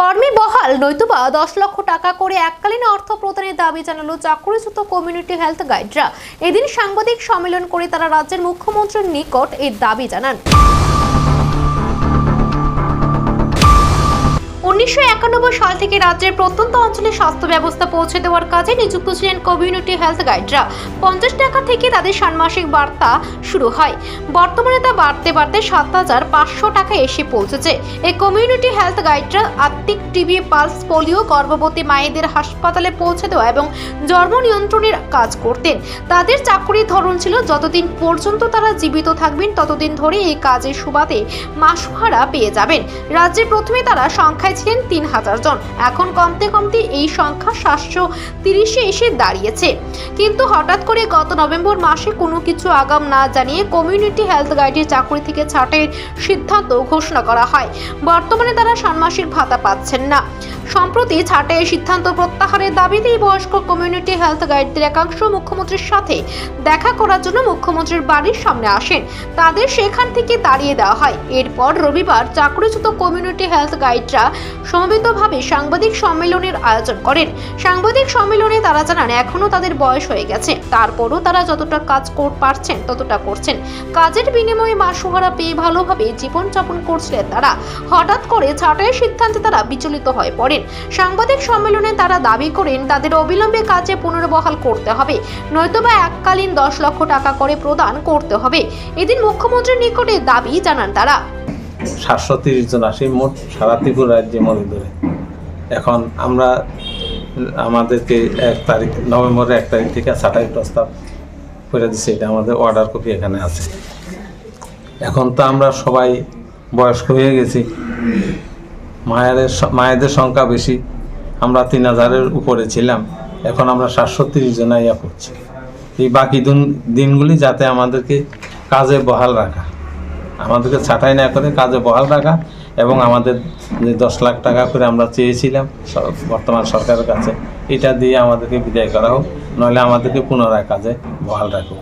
কর্মী বহাল, নয়তুবা দশ লক্ষ টাকা করে এককালীন অর্থ প্রদানের দাবি জানালো চাকরিচ্যুত কমিউনিটি হেলথ গাইডরা। এদিন সাংবাদিক সম্মেলন করে তারা রাজ্যের মুখ্যমন্ত্রীর নিকট এর দাবি জানান। উনিশশো একানব্বই সাল থেকে রাজ্যের প্রত্যন্ত অঞ্চলে স্বাস্থ্য ব্যবস্থা পৌঁছে দেওয়ার কাজে নিযুক্ত ছিলেন কমিউনিটি হেলথ গাইডরা। পঞ্চাশ টাকা থেকে তাদের ষান্মাসিক বার্তা শুরু হয়। বর্তমানে তা বাড়তে বাড়তে সাত হাজার পাঁচশো টাকা এসে পৌঁছেছে। এই কমিউনিটি হেলথ গাইডরা আত্মিক টিবি, পালস, পোলিও, গর্ভবতী মায়েদের হাসপাতালে পৌঁছে দেওয়া এবং জন্ম নিয়ন্ত্রণের কাজ করতেন। তাদের চাকরির ধরন ছিল, যতদিন পর্যন্ত তারা জীবিত থাকবেন, ততদিন ধরে এই কাজের সুবাদে মাসুহারা পেয়ে যাবেন। রাজ্যে প্রথমে তারা সংখ্যায় ছিলেন তিন হাজার জন। এখন কমতে কমতে এই সংখ্যা সাতশো তিরিশে এসে দাঁড়িয়েছে। কিন্তু হঠাৎ করে গত নভেম্বর মাসে কোনো কিছু আগাম না জানিয়ে কমিউনিটি হেলথ গাইডের চাকরি থেকে ছাটের সিদ্ধান্ত ঘোষণা করা হয়। বর্তমানে তারা ষান্মাসিক ভাতা পাচ্ছেন না। সম্প্রতি ছাঁটের সিদ্ধান্ত প্রত্যাহারের দাবিতেই বয়স্ক কমিউনিটি হেলথ গাইডদের একাংশ মুখ্যমন্ত্রীর সাথে দেখা করার জন্য মুখ্যমন্ত্রীর বাড়ির সামনে আসেন। তাদের সেখান থেকে তাড়িয়ে দেওয়া হয়। এরপর রবিবার চাকরিচ্যুত কমিউনিটি হেলথ গাইডরা সমবেতভাবে সাংবাদিক সম্মেলনের আয়োজন করেন। সাংবাদিক সম্মেলনে তারা জানান, এখনও তাদের বয়স হয়ে গেছে। তারপরও তারা যতটা কাজ পারছেন, ততটা করছেন। কাজের বিনিময়ে মাসুহারা পেয়ে ভালোভাবে জীবনযাপন করছিলেন তারা। হঠাৎ করে ছাঁটাইয়ের সিদ্ধান্তে তারা বিচলিত হয়ে পড়েন সাংবাদিক সম্মেলনে তারা দাবি করেন, তাদের অবিলম্বে কাজে পুনর্বহাল করতে হবে। নয়তোবা এককালীন দশ লক্ষ টাকা করে প্রদান করতে হবে। এদিন মুখ্যমন্ত্রীর নিকটে দাবি জানান তারা। সাতশো তিরিশ জন আসি মোট সারা ত্রিপুরা রাজ্যে মনে ধরে এখন আমরা আমাদেরকে এক তারিখ, নভেম্বরের এক তারিখ থেকে ছাঁটাই প্রস্তাব করে দিচ্ছে এটা আমাদের অর্ডার কপি এখানে আছে। এখন তো আমরা সবাই বয়স্ক হয়ে গেছি। মায়ের মায়েদের সংখ্যা বেশি। আমরা তিন হাজারের উপরে ছিলাম। এখন আমরা সাতশো তিরিশ জন ইয়া করছি। এই বাকি দিন দিনগুলি যাতে আমাদেরকে কাজে বহাল রাখা। আমাদেরকে ছাঁটাই না করে কাজে বহাল রাখা এবং আমাদের যে দশ লাখ টাকা করে আমরা চেয়েছিলাম বর্তমান সরকারের কাছে, এটা দিয়ে আমাদেরকে বিদায় করা হোক। নইলে আমাদেরকে পুনরায় কাজে বহাল রাখুক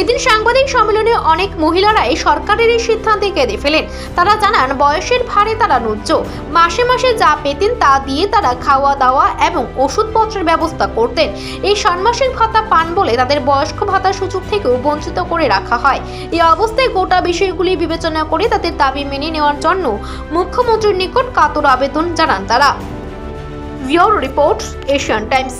এদিন সাংবাদিক সম্মেলনে অনেক মহিলারাই সরকারের এই সিদ্ধান্তে কেঁদে ফেলেন। তারা জানান, বয়সের ভারে তারা নুজ্জ মাসে মাসে যা পেতেন তা দিয়ে তারা খাওয়া দাওয়া এবং ওষুধপত্রের ব্যবস্থা করতেন। এই ষান্মাসিক ভাতা পান বলে তাদের বয়স্ক ভাতা সুযোগ থেকেও বঞ্চিত করে রাখা হয়। এই অবস্থায় গোটা বিষয়গুলি বিবেচনা করে তাদের দাবি মেনে নেওয়ার জন্য মুখ্যমন্ত্রীর নিকট কাতর আবেদন জানান তারা। Report, Asian Times.